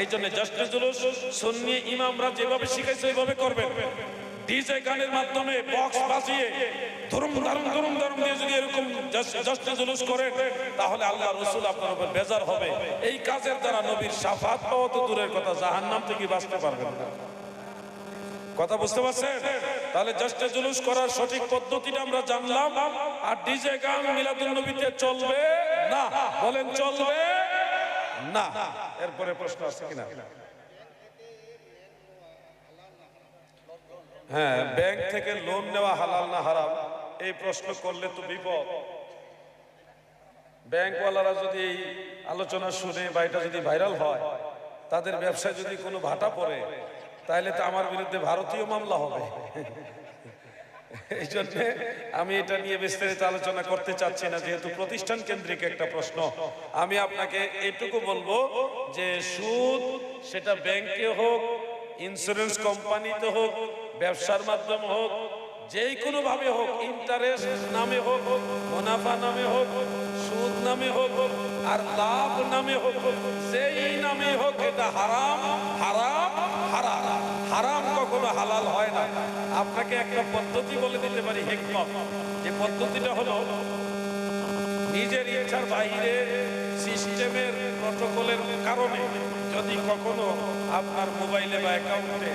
এই জন্য জাস্ট জুলুস, সুন্নি ইমামরা যেভাবে শিখাইছে, ওইভাবে করবেন। ডিজে গানের মাধ্যমে বক্স বাজিয়ে ধরুম ধরুম ধরুম ধরুম দিয়ে যদি এরকম জুলুস তাহলে আল্লাহ রসুল আপনার উপর বেজার হবে। এই কাজের দ্বারা নবীর সাফাত পাওয়া তো দূরের কথা, জাহান্নাম থেকে বাঁচতে পারবেন না। কথা বুঝতে পারছেন? তাহলে জাস্ট জুলুস করার সঠিক পদ্ধতিটা আমরা জানলাম। আর ডিজে গান মিলাদুল নবীতে চলবে না? বলেন চলবে না, এরপরে প্রশ্ন আছে কিনা? হ্যাঁ ব্যাংক থেকে লোন নেওয়া হালাল না হারাম? এই প্রশ্ন করলে তো বিপদ। ব্যাংকওয়ালারা যদি এই আলোচনা শুনে বা এটা যদি ভাইরাল হয়, তাদের ব্যবসায় যদি কোনো ভাটা পড়ে, তাহলে তো আমার বিরুদ্ধে ভারতীয় মামলা হবে। এই জন্য আমি এটা নিয়ে বিস্তারিত আলোচনা করতে চাচ্ছি না, যেহেতু প্রতিষ্ঠান কেন্দ্রিক একটা প্রশ্ন। আমি আপনাকে এটুকু বলব যে সুদ সেটা ব্যাংকে হোক ইন্স্যুরেন্স কোম্পানিতে হোক, ব্যবসার মাধ্যমে হোক যেই কোনো ভাবে হোক ইন্টারেস্ট নামে হোক, মুনাফা নামে হোক, সুদ নামে হোক, আর লাভ নামে হোক, যেই নামে হোক, এটা হারাম হারাম হারাম। হারাম কখনো হালাল হয় না। আপনাকে একটা পদ্ধতি বলে দিতে পারি, হেকমত। যে পদ্ধতিটা হলো, নিজের ইচ্ছার বাইরে সিস্টেমের প্রটোকলের কারণে যদি কখনো আপনার মোবাইলে বা অ্যাকাউন্টে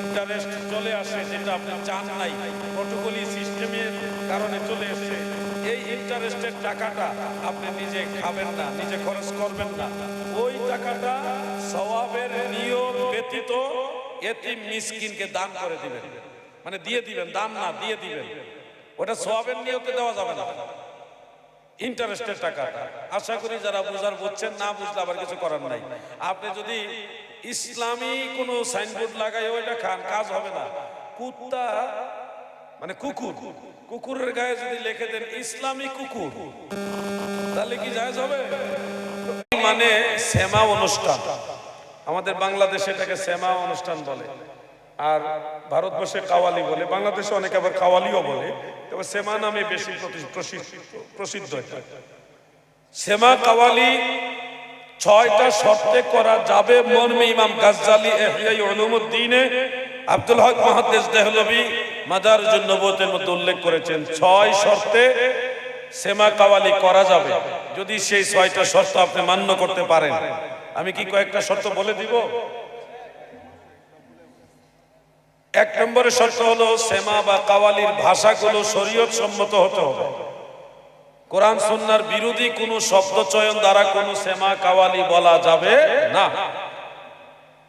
ইন্টারেস্ট চলে আসে, যেটা আপনি চান নাই প্রটোকলি সিস্টেমের কারণে চলে এসে এই ইন্টারেস্টের টাকাটা আপনি নিজে খাবেন না, নিজে খরচ করবেন না। ওই টাকাটা স্বভাবের নিয়ম ব্যতীত এতিম মিসকিনকে দান করে দিবেন। মানে দিয়ে দিবেন, দান না, দিয়ে দিবেন। ওটা সওয়াবের নিয়তে দেওয়া যাবে না। ইন্টারেস্টের টাকাটা আশা করি যারা বুঝার বুঝছেন, না বুঝলে আবার কিছু করার নাই। আপনি যদি ইসলামী কোনো সাইনবোর্ড লাগাই, ওইটা খান, কাজ হবে না। কুত্তা মানে কুকুর। কুকুরের গায়ে যদি লিখে দেন, ইসলামী কুকুর তাহলে কি জায়েজ হবে? মানে শ্যামা অনুষ্ঠান। আমাদের বাংলাদেশে এটাকে শ্যামা অনুষ্ঠান বলে। আর ভারতবর্ষে কাওয়ালি বলে। বাংলাদেশে অনেকে আবার কাওয়ালিও বলে। তবে সেমা নামে বেশি প্রসিদ্ধ। সেমা কাওয়ালি ছয়টা শর্তে করা যাবে মর্মে ইমাম গাজ্জালি উলুমুদ্দিনে। আব্দুল হক মুহাদ্দিস দেহলভী জন্য নবুয়তের মধ্যে উল্লেখ করেছেন, ছয় শর্তে সেমা কাওয়ালি করা যাবে। যদি সেই ছয়টা শর্ত আপনি মান্য করতে পারেন। আমি কি কয়েকটা শর্ত বলে দিব? এক নম্বরের শর্ত হলো সেমা বা কাওয়ালির ভাষাগুলো শরীয়ত সম্মত হতে হবে। কোরআন সুন্নার বিরোধী কোনো শব্দ চয়ন দ্বারা কোনো সেমা কাওয়ালি বলা যাবে না।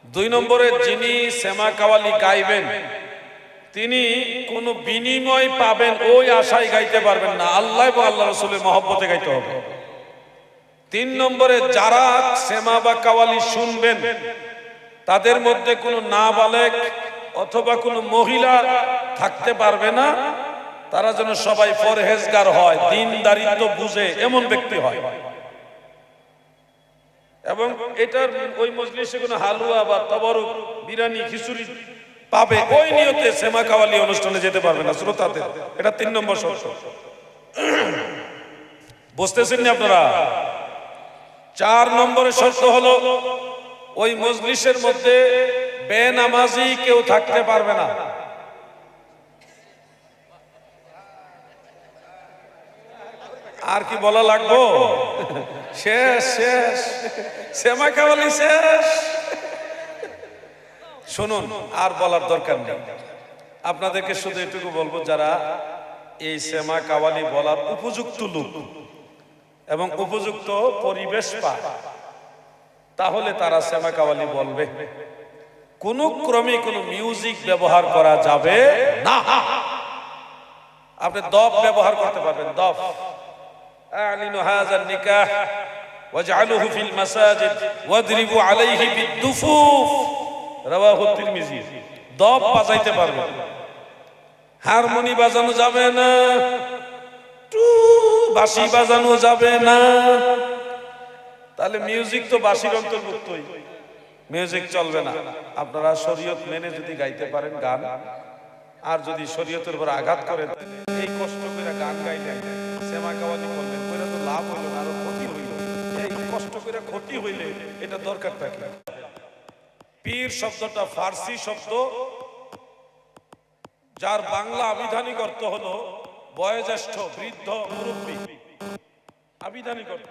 দুই নম্বরে যিনি সেমা কাওয়ালি গাইবেন, তিনি কোনো বিনিময় পাবেন ওই আশায় গাইতে পারবেন না। আল্লাহ এবং আল্লাহ রসুলের মহব্বতে গাইতে হবে। তিন নম্বরে যারা সেমা বা কাওয়ালি শুনবেন, তাদের মধ্যে কোনো নাবালেক অথবা কোনো মহিলা থাকতে পারবে না, তারা যেন সবাই পরহেজগার হয়, দিন দারিদ্র বুঝে এমন ব্যক্তি হয়। এবং এটার ওই মজলিসে কোনো হালুয়া বা তবরক বিরানি খিচুড়ি পাবে, ওই নিয়তে সেমা কাওয়ালি অনুষ্ঠানে যেতে পারবে না, শ্রোতাদের। এটা তিন নম্বর শর্ত। বুঝতেছেন না আপনারা? চার নম্বরের শর্ত হলো, ওই মজলিসের মধ্যে বেনামাজি কেউ থাকতে পারবে না। আর কি বলা লাগবো? শেষ শেষ। সেমা কাওয়ালি শেষ। শুনুন, আর বলার দরকার নেই। আপনাদেরকে শুধু এটুকু বলব, যারা এই সেমা কাওয়ালি বলার উপযুক্ত লোক এবং উপযুক্ত পরিবেশ পায়। তাহলে তারা শ্যামা কাওয়ালি বলবে কোনো ক্রমে কোনো মিউজিক ব্যবহার করা যাবে না। আপনি দফ ব্যবহার করতে পারবেন দফ। হাজার ফিল বাজাইতে পারবেন। হারমোনি বাজানো যাবে না। বাঁশি বাজানো যাবে না। তাহলে মিউজিক তো বাঁশির অন্তর্ভুক্তই। মিউজিক চলবে না। আপনারা শরীয়ত মেনে যদি গাইতে পারেন গান, আর যদি শরীয়তের উপর আঘাত করেন, এই কষ্ট করে গান গাইলেন সেমা কাওয়ালি করলেন, কইরা তো লাভ হইল না, আরও ক্ষতি হইল। এই কষ্ট করে ক্ষতি হইলে এটা দরকার থাকে পীর শব্দটা ফার্সি শব্দ, যার বাংলা আবিধানিক অর্থ হলো বয়োজ্যেষ্ঠ, বৃদ্ধ, মুরব্বী। আবিধানিক অর্থ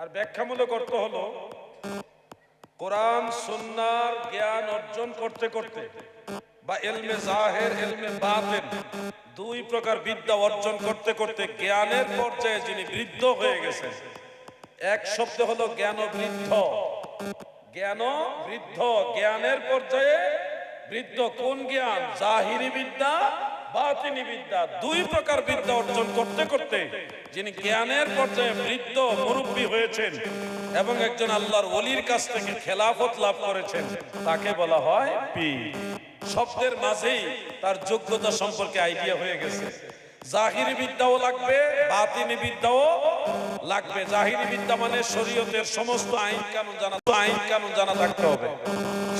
আর ব্যাখ্যামূলক অর্থ হলো, কোরআন, সুন্নার জ্ঞান অর্জন করতে করতে বা এলমে জাহের, এলমে বাতেন, দুই প্রকার বিদ্যা অর্জন করতে করতে জ্ঞানের পর্যায়ে যিনি বৃদ্ধ হয়ে গেছেন, এক শব্দ হলো জ্ঞান বৃদ্ধ জ্ঞান বৃদ্ধ জ্ঞানের পর্যায়ে বৃদ্ধ কোন জ্ঞান? জাহিরি বিদ্যা বাতিনি বিদ্যা দুই প্রকার বিদ্যা অর্জন করতে করতে যিনি জ্ঞানের পর্যায়ে বৃদ্ধ মুরব্বী হয়েছেন এবং একজন আল্লাহর ওলির কাছ থেকে খেলাফত লাভ করেছেন, তাকে বলা হয় পীর। শব্দের মাঝেই তার যোগ্যতা সম্পর্কে আইডিয়া হয়ে গেছে। জাহিরি বিদ্যাও লাগবে, বাতিনি বিদ্যাও লাগবে। জাহিরি বিদ্যা মানে শরীয়তের সমস্ত আইন কানুন জানা, আইন কানুন জানা থাকতে হবে।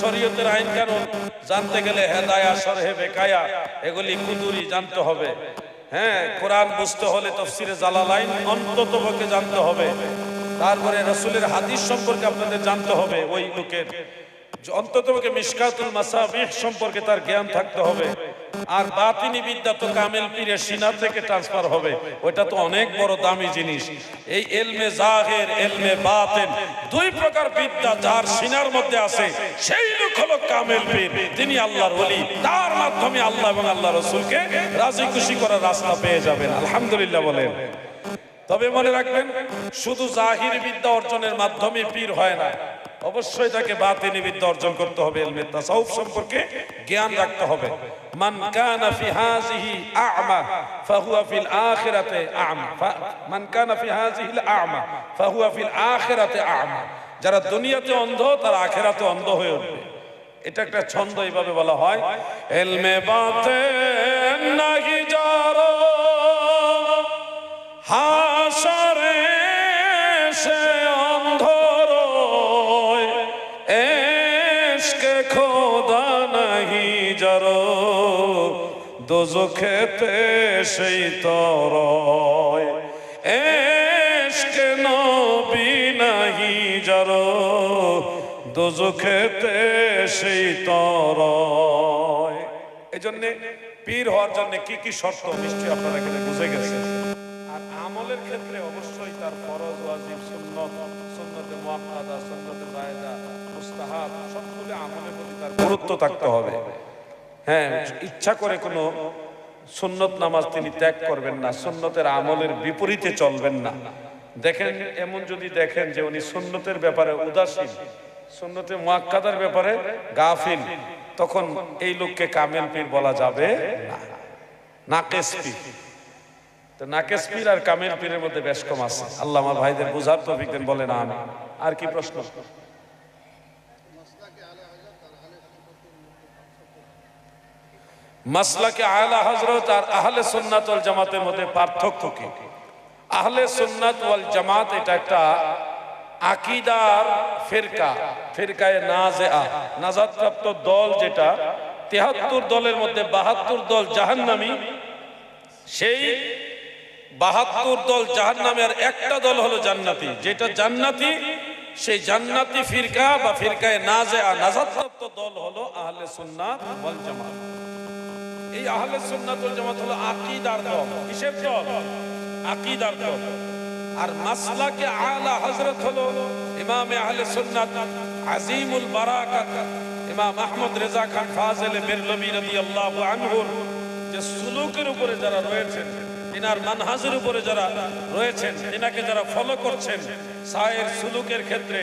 শরীয়তের আইন কানুন, জানতে গেলে হেদায়া সরহে বেকায়া, এগুলি কুদুরি জানতে হবে। হ্যাঁ কোরআন বুঝতে হলে তফসিরে জালালাইন অন্তত জানতে হবে। তারপরে রসুলের হাদিস সম্পর্কে আপনাদের জানতে হবে, ওই লোকের। অন্তত মিসকাতুল মাসাবিহ সম্পর্কে তার জ্ঞান থাকতে হবে। আর বাতিনি বিদ্যা তো কামেল পীরের সিনা থেকে ট্রান্সফার হবে। ওইটা তো অনেক বড় দামি জিনিস। এই এলমে জাহের এলমে বাতেন, দুই প্রকার বিদ্যা যার সিনার মধ্যে আছে, সেই লোক হলো কামেল পীর। তিনি আল্লাহর ওলি। তার মাধ্যমে আল্লাহ এবং আল্লাহ রসুলকে রাজি খুশি করার রাস্তা পেয়ে যাবেন। আলহামদুলিল্লাহ বলেন। তবে মনে রাখবেন, শুধু জাহির বিদ্যা অর্জনের মাধ্যমে পীর হয় না। অবশ্যই তাকে বাতিনি বিদ্যা অর্জন করতে হবে ইলমে তাসাউফ সম্পর্কে জ্ঞান রাখতে হবে। মান কানা ফি হাযিহি আ'মা, ফাহুয়া ফিল আখিরাতে আ'মা মান কানা ফি হাযিহি আ'মা, ফাহুয়া ফিল আখিরাতে আ'মা। যারা দুনিয়াতে অন্ধ, তারা আখিরাতে অন্ধ হয়ে উঠবে। এটা একটা ছন্দ এইভাবে বলা হয়। এলমে বাতেন নাহি যারো হাসরে জর দোজখেতে সেই তর দোজখেতে সেই এই জন্যে পীর হওয়ার জন্য কি কি শর্ত নিশ্চয়ই আপনারা এখানে বুঝে গেছেন? আর আমলের ক্ষেত্রে অবশ্যই তার ফরজ, ওয়াজিব, সুন্নত, সুন্নতে মুআক্কাদা, সুন্নতে জায়েদা মুস্তাহাব, সবগুলো আমলের প্রতি তার গুরুত্ব থাকতে হবে। হ্যাঁ ইচ্ছা করে কোনো সুন্নত নামাজ তিনি ত্যাগ করবেন না, সুন্নতের আমলের বিপরীতে চলবেন না। দেখেন, এমন যদি দেখেন যে উনি সুন্নতের ব্যাপারে উদাসীন, সুন্নতে মুআক্কাদার ব্যাপারে গাফিল, তখন এই লোককে কামেল পীর বলা যাবে না। নাকেস পীর। তো নাকেস পীর আর কামেল পীরের মধ্যে বেশ কম আছে। আল্লাহ আমার ভাইদের বুঝার তো বলেন আমি আর কি প্রশ্ন? মাসলাকে আলা হজরত আর আহলে সুন্নাত জামাতের মধ্যে পার্থক্য কি? আহলে সুন্নাত ওয়াল জামাত এটা একটা আকিদার ফিরকা, ফিরকায়ে নাজেআ নাজাতপ্রাপ্ত দল যেটা, তেহাত্তর দলের মধ্যে বাহাত্তর দল জাহান্নামী, সেই বাহাত্তর দল জাহান নামের একটা দল হলো জান্নাতি, যেটা জান্নাতি, সেই জান্নাতি ফিরকা বা ফিরকায় নাজে নাজাতপ্রাপ্ত দল হলো আহলে সুন্নাত জামাত। এই আহলে সুন্নাত ওয়াল জামাত হলো আকীদার দল। কিসের দল? আকীদার দল। আর মাসলাকে আলা হযরত হলো ইমাম আহলে সুন্নাত আজিমুল বারাকাত, ইমাম আহমদ রেজা খান ফাজিল বেরলভী রাদিয়াল্লাহু আনহুর। যে সুলুকের উপরে যারা রয়েছেন, তিনার মানহাজের উপরে যারা রয়েছেন, তিনাকে যারা ফলো করছেন, সায়ের সুলুকের ক্ষেত্রে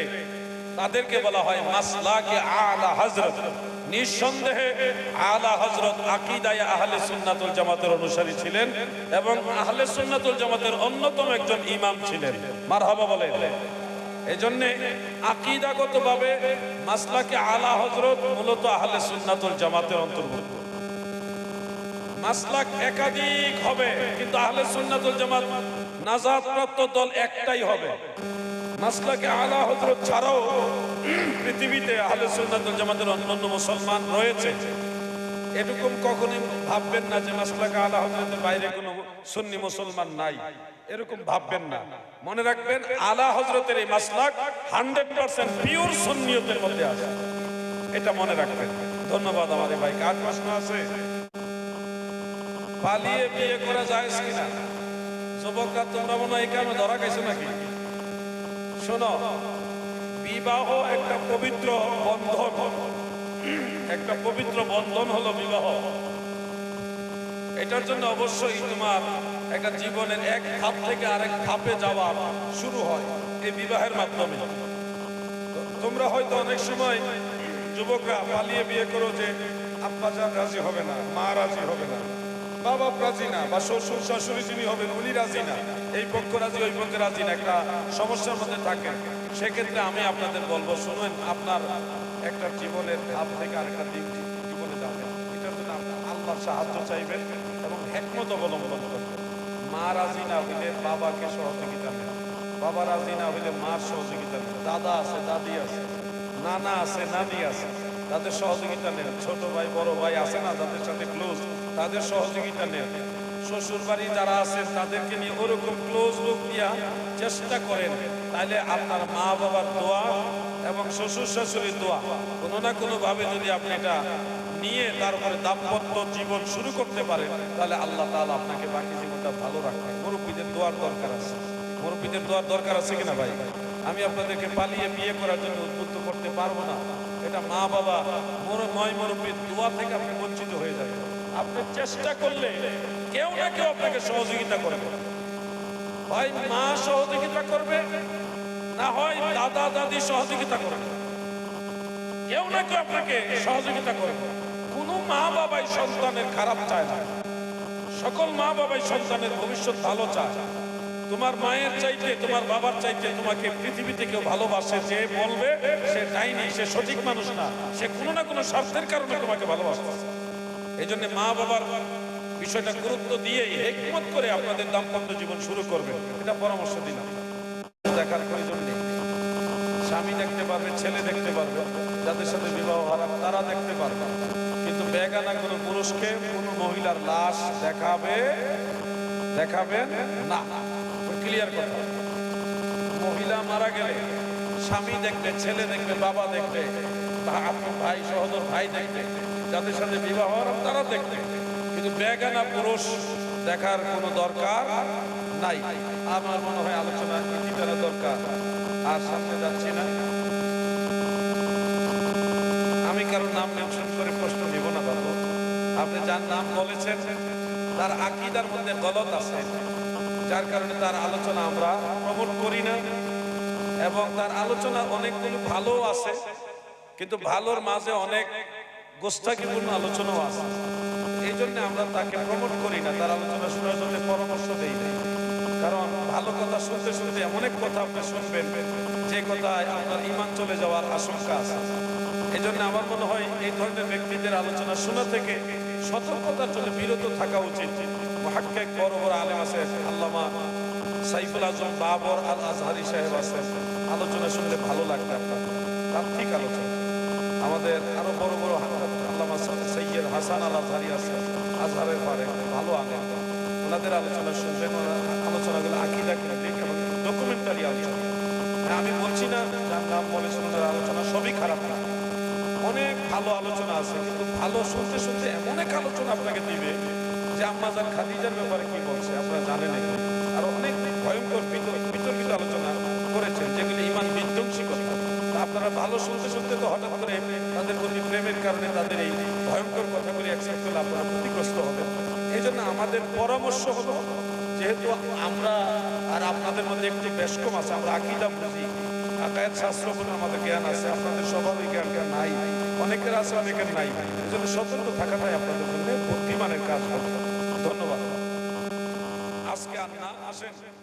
তাদেরকে বলা হয় মাসলাকে আলা হযরত। নিঃসন্দেহে আলা হজরত আকীদায়ে আহলে সুন্নাতুল জামাতের অনুসারী ছিলেন এবং আহলে সুন্নাতুল জামাতের অন্যতম একজন ইমাম ছিলেন। মারহাবা বলে এই জন্যে আকিদাগতভাবে মাসলাকে আলা হজরত মূলত আহলে সুন্নাতুল জামাতের অন্তর্ভুক্ত। মাসলাক একাধিক হবে, কিন্তু আহলে সুন্নাতুল জামাত নাজাত প্রাপ্ত দল একটাই হবে। মাসলাকে আলা হজরত ছাড়াও পৃথিবীতে আহলে সুন্নাতুল জামাতের অন্যান্য মুসলমান রয়েছে। এরকম কখনই ভাববেন না যে মাসলাকা আলা হজরতের বাইরে কোনো সুন্নি মুসলমান নাই। এরকম ভাববেন না। মনে রাখবেন, আলা হজরতের এই মাসলাক হান্ড্রেড পার্সেন্ট পিওর সুন্নিয়তের মধ্যে আছে। এটা মনে রাখবেন। ধন্যবাদ এই ভাই। কার প্রশ্ন আছে? পালিয়ে বিয়ে করা যায় কিনা? যুবকরা তোমরা মনে হয় এখানে ধরা খাইছো নাকি? শোনো বিবাহ একটা পবিত্র বন্ধন। একটা পবিত্র বন্ধন হলো বিবাহ। এটার জন্য অবশ্যই তোমার একটা জীবনের এক ধাপ থেকে আরেক ধাপে যাওয়া শুরু হয় এই বিবাহের মাধ্যমে। তোমরা হয়তো অনেক সময় যুবকরা পালিয়ে বিয়ে করো যে, আব্বা যান রাজি হবে না, মা রাজি হবে না, বাবা রাজি না, বা শ্বশুর, শাশুড়ি যিনি হবেন, উনি রাজি না। এই পক্ষ রাজি, ওই পক্ষে রাজি না, একটা সমস্যার মধ্যে থাকেন। সেক্ষেত্রে আমি আপনাদের বলব, শুনুন, আপনার একটা জীবনের ধাপ থেকে আরেকটা দিক জীবনে যাবেন এটার জন্য আল্লাহর সাহায্য চাইবেন এবং হেকমত অবলম্বন করবেন। মা রাজি না হইলে বাবাকে সহযোগিতা নেন। বাবা রাজি না হইলে মার সহযোগিতা নেন। দাদা আছে, দাদি আছে, নানা আছে, নানি আছে, তাদের সহযোগিতা নেন। ছোট ভাই, বড় ভাই আছে না, তাদের সাথে ক্লোজ তাদের সহযোগিতা নেন। শ্বশুর বাড়ি যারা আছেন, তাদেরকে নিয়ে ওরকম ক্লোজ লোক দিয়া চেষ্টা করেন। তাহলে আপনার মা বাবার দোয়া এবং শ্বশুর শাশুড়ির দোয়া কোনো না কোনো ভাবে যদি আপনি এটা নিয়ে তারপরে দাম্পত্য জীবন শুরু করতে পারেন, তাহলে আল্লাহ তাআলা আপনাকে বাকি জীবনটা ভালো রাখবে। মুরব্বীদের দোয়ার দরকার আছে। মুরব্বীদের দোয়ার দরকার আছে কিনা ভাই? আমি আপনাদেরকে পালিয়ে বিয়ে করার জন্য উদ্বুদ্ধ করতে পারব না। এটা মা বাবা মর- নয় মুরব্বীর দোয়া থেকে আপনি বঞ্চিত হয়ে যাবেন। আপনি চেষ্টা করলে কেউ না কেউ আপনাকে সহযোগিতা করবে। হয় মা সহযোগিতা করবে, না হয় দাদা, দাদি সহযোগিতা করবে। কেউ না কেউ আপনাকে সহযোগিতা করবে। কোনো মা বাবাই সন্তানের খারাপ চায় না। সকল মা বাবাই সন্তানের ভবিষ্যৎ ভালো চায়। তোমার মায়ের চাইতে, তোমার বাবার চাইতে তোমাকে পৃথিবীতে কেউ ভালোবাসে, যে বলবে সে ডাইনি, সে সঠিক মানুষ না। সে কোনো না কোনো স্বার্থের কারণে তোমাকে ভালোবাসে। এই জন্য মা বাবার বিষয়টা গুরুত্ব দিয়ে হেকমত করে আপনাদের দাম্পত্য জীবন শুরু করবে এটা পরামর্শ দিলাম। দেখার প্রয়োজন নেই। স্বামী দেখতে পারবে, ছেলে দেখতে পারবে, যাদের সাথে বিবাহ হারাম তারা দেখতে পারবে। কিন্তু বেগানা কোনো পুরুষকে, কোনো মহিলার লাশ দেখাবে দেখাবেন না। ক্লিয়ার কথা। মহিলা মারা গেলে, স্বামী দেখবে, ছেলে দেখবে, বাবা দেখবে, ভাই সহোদর ভাই দেখবে, যাদের সাথে বিবাহ হারাম তারা দেখবে। কিন্তু বেগানা পুরুষ দেখার কোনো দরকার নাই। আমার মনে হয় আলোচনা ইতিটার দরকার। আর সামনে যাচ্ছি না। আমি কারও নাম মেনশন করে প্রশ্ন নিব না, বাবু। আপনি যার নাম বলেছেন, তার আকিদার মধ্যে গলত আছে। যার কারণে তার আলোচনা আমরা প্রমোট করি না। এবং তার আলোচনা অনেকগুলো ভালো আছে, কিন্তু ভালোর মাঝে অনেক গোস্তাকিপূর্ণ আলোচনাও আছে। এই জন্য আমরা তাকে প্রমোট করি না, তার আলোচনা শোনার জন্য পরামর্শ দেই না কারণ ভালো কথা শুনতে শুনতে এমন এক কথা আপনি শুনবেন, যে কথায় আপনার ইমান চলে যাওয়ার আশঙ্কা আছে। এই জন্য আমার মনে হয় এই ধরনের ব্যক্তিদের আলোচনা শোনা থেকে সতর্কতার জন্য বিরত থাকা উচিত। মহাক্কেক বড় বড় আলেম আছে, আল্লামা সাইফুল আজম বাবর আল আজহারি সাহেব আছে। আলোচনা শুনলে ভালো লাগবে আপনার। তার ঠিক আলোচনা। আমাদের আরও বড় বড় আল্লামা সৈয়দ আজহারের পারে ভালো আলেম ওনাদের আলোচনা শুনবেন আলোচনাগুলো আকিদা কেন্দ্রিক এবং ডকুমেন্টারি আলোচনা হ্যাঁ, আমি বলছি না যার নাম বলেছেন ওনার আলোচনা সবই খারাপ না। অনেক ভালো আলোচনা আছে কিন্তু ভালো শুনতে শুনতে এমন এক আলোচনা আপনাকে দিবে যে আম্মাজান খাদিজার ব্যাপারে কি বলছে আপনারা জানেন এগুলো। তা আপনারা ভালো শুনতে শুনতে তো হঠাৎ করে তাদের প্রতি প্রেমের কারণে তাদের এই ভয়ঙ্কর কথাগুলি করলে আপনারা ক্ষতিগ্রস্ত হবেন এই জন্য আমাদের পরামর্শ হলো, যেহেতু আমরা আর আপনাদের মধ্যে একটু কম আছে, আমরা আকিদা বুঝি আকায়ের শাস্ত্র বলে আমাদের জ্ঞান আছে, আপনাদের ওই জ্ঞান জ্ঞান নাই? অনেকের আছে, অনেকের নাই। এই জন্য সতর্ক থাকাটাই আপনাদের জন্য বুদ্ধিমানের কাজ হবে। ধন্যবাদ। আজকে আর না আসেন।